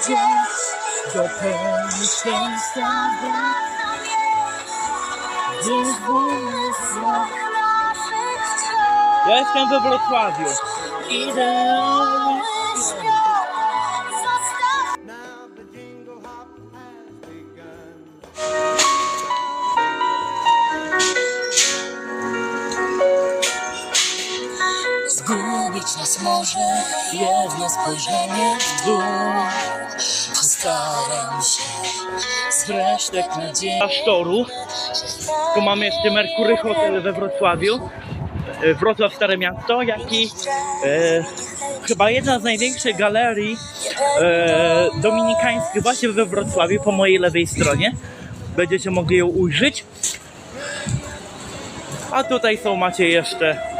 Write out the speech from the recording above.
gdzieś. Dopełni święta wolny smak Ja jestem we Wrocławiu. Idealny Zgubić nas może jedno spojrzenie w dół Postaram się z resztek nadziei klasztoru. Tu mamy jeszcze Merkury Hotel we Wrocławiu. E, Wrocław Stare Miasto, jak i e, chyba jedna z największych galerii e, dominikańskich właśnie we Wrocławiu po mojej lewej stronie. Będziecie mogli ją ujrzeć. A tutaj są macie jeszcze